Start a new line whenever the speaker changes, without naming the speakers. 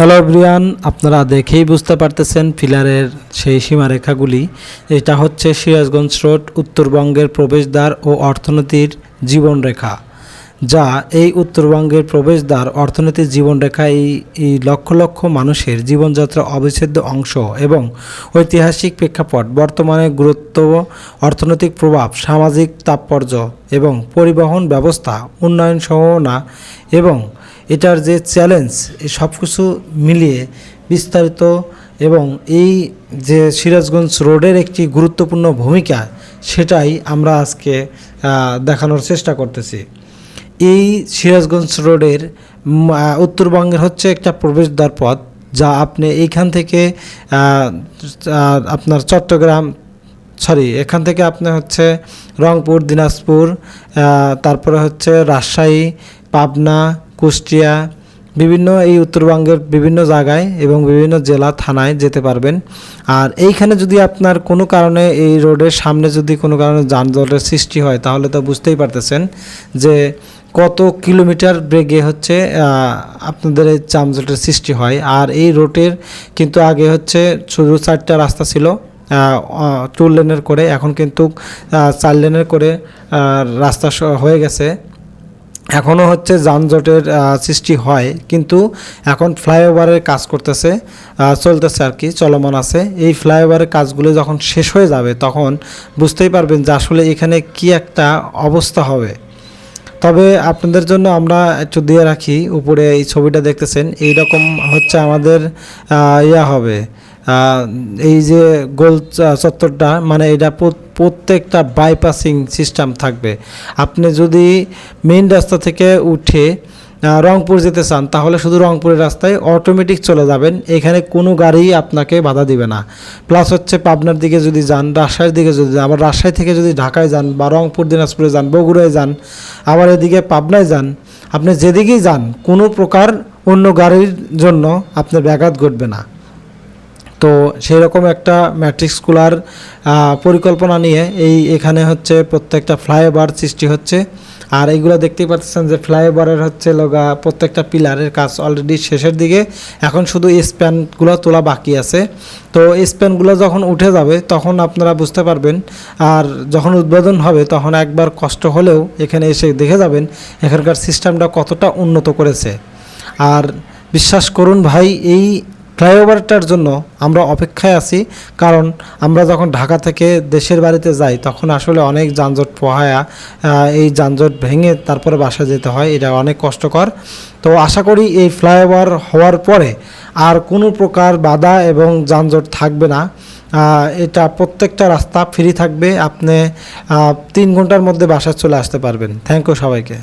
Hello Brian আপনারা দেখেই বুঝতে পারতেছেন পিলারের সেই সীমারেখাগুলি। এটা হচ্ছে সিরাজগঞ্জ রোড, উত্তরবঙ্গের প্রবেশদ্বার ও অর্থনীতির জীবনরেখা। যা এই উত্তরবঙ্গের প্রবেশদ্বার, অর্থনীতির জীবনরেখা এই এই লক্ষ লক্ষ মানুষের জীবনযাত্রা অবিচ্ছেদ্য অংশ এবং ঐতিহাসিক প্রেক্ষাপট, বর্তমানে গুরুত্ব, অর্থনৈতিক প্রভাব, সামাজিক তাৎপর্য এবং পরিবহন ব্যবস্থা উন্নয়ন সম্ভাবনা এবং এটার যে চ্যালেঞ্জ এই সব কিছু মিলিয়ে বিস্তারিত এবং এই যে সিরাজগঞ্জ রোডের একটি গুরুত্বপূর্ণ ভূমিকা, সেটাই আমরা আজকে দেখানোর চেষ্টা করতেছি। এই সিরাজগঞ্জ রোডের উত্তরবঙ্গের হচ্ছে একটা প্রবেশদ্বার পথ, যা আপনি এইখান থেকে আপনার চট্টগ্রাম, সরি, এখান থেকে আপনি হচ্ছে রংপুর, দিনাজপুর তারপরে হচ্ছে রাজশাহী, পাবনা কুষ্টিয়া, বিভিন্ন এই উত্তরবঙ্গের বিভিন্ন জায়গায় এবং বিভিন্ন জেলা থানায় যেতে পারবেন। আর এইখানে যদি আপনার কোনো কারণে এই রোডের সামনে যদি কোনো কারণে যানজটের সৃষ্টি হয়, তাহলে তো বুঝতেই পারতেছেন যে কত কিলোমিটার ব্রেগে হচ্ছে আপনাদের এই যানজটের সৃষ্টি হয়। আর এই রোডের কিন্তু আগে হচ্ছে শুধু চারটা রাস্তা ছিল টু লেনের করে, এখন কিন্তু চার লেনের করে রাস্তা হয়ে গেছে। এখনও হচ্ছে যানজটের সৃষ্টি হয়, কিন্তু এখন ফ্লাইওভারের কাজ করতেছে চলতেছে আর কি, চলমান আছে। এই ফ্লাইওভারের কাজগুলো যখন শেষ হয়ে যাবে, তখন বুঝতেই পারবেন যে আসলে এখানে কি একটা অবস্থা হবে। তবে আপনাদের জন্য আমরা একটু দিয়ে রাখি, উপরে এই ছবিটা দেখতেছেন এই রকম হচ্ছে আমাদের ইয়া হবে। এই যে গোল চত্বরটা মানে এটা প্রত্যেকটা বাইপাসিং সিস্টেম থাকবে। আপনি যদি মেন রাস্তা থেকে উঠে রংপুর যেতে চান, তাহলে শুধু রংপুরের রাস্তায় অটোমেটিক চলে যাবেন। এখানে কোনো গাড়ি আপনাকে বাধা দিবে না। প্লাস হচ্ছে পাবনার দিকে যদি যান, রাজশাহীর দিকে যদি যান, আবার রাজশাহী থেকে যদি ঢাকায় যান বা রংপুর, দিনাজপুরে যান, বগুড়ায় যান, আবার এদিকে পাবনায় যান, আপনি যেদিকেই যান, কোনো প্রকার অন্য গাড়ির জন্য আপনার ব্যাঘাত ঘটবে না। তো সেই রকম একটা ম্যাট্রিক্স স্কুলার পরিকল্পনা নিয়ে এই এখানে হচ্ছে প্রত্যেকটা ফ্লাইওভার সৃষ্টি হচ্ছে। আর এইগুলো দেখতেই পাচ্ছেন যে ফ্লাইওভারের হচ্ছে লগা প্রত্যেকটা পিলারের কাজ অলরেডি শেষের দিকে। এখন শুধু স্প্যানগুলো তোলা বাকি আছে। তো স্প্যানগুলো যখন উঠে যাবে, তখন আপনারা বুঝতে পারবেন। আর যখন উদ্বোধন হবে, তখন একবার কষ্ট হলেও এখানে এসে দেখে যাবেন এখানকার সিস্টেমটা কতটা উন্নত করেছে। আর বিশ্বাস করুন ভাই, এই ফ্লাইওভারটার জন্য আমরা অপেক্ষায় আছি, কারণ আমরা যখন ঢাকা থেকে দেশের বাড়িতে যাই, তখন আসলে অনেক যানজট পোহায়া এই যানজট ভেঙে তারপরে বাসা যেতে হয়, এটা অনেক কষ্টকর। তো আশা করি এই ফ্লাইওভার হওয়ার পরে আর কোনো প্রকার বাধা এবং যানজট থাকবে না। এটা প্রত্যেকটা রাস্তা ফ্রি থাকবে, আপনি তিন ঘণ্টার মধ্যে বাসায় চলে আসতে পারবেন। থ্যাংক ইউ সবাইকে।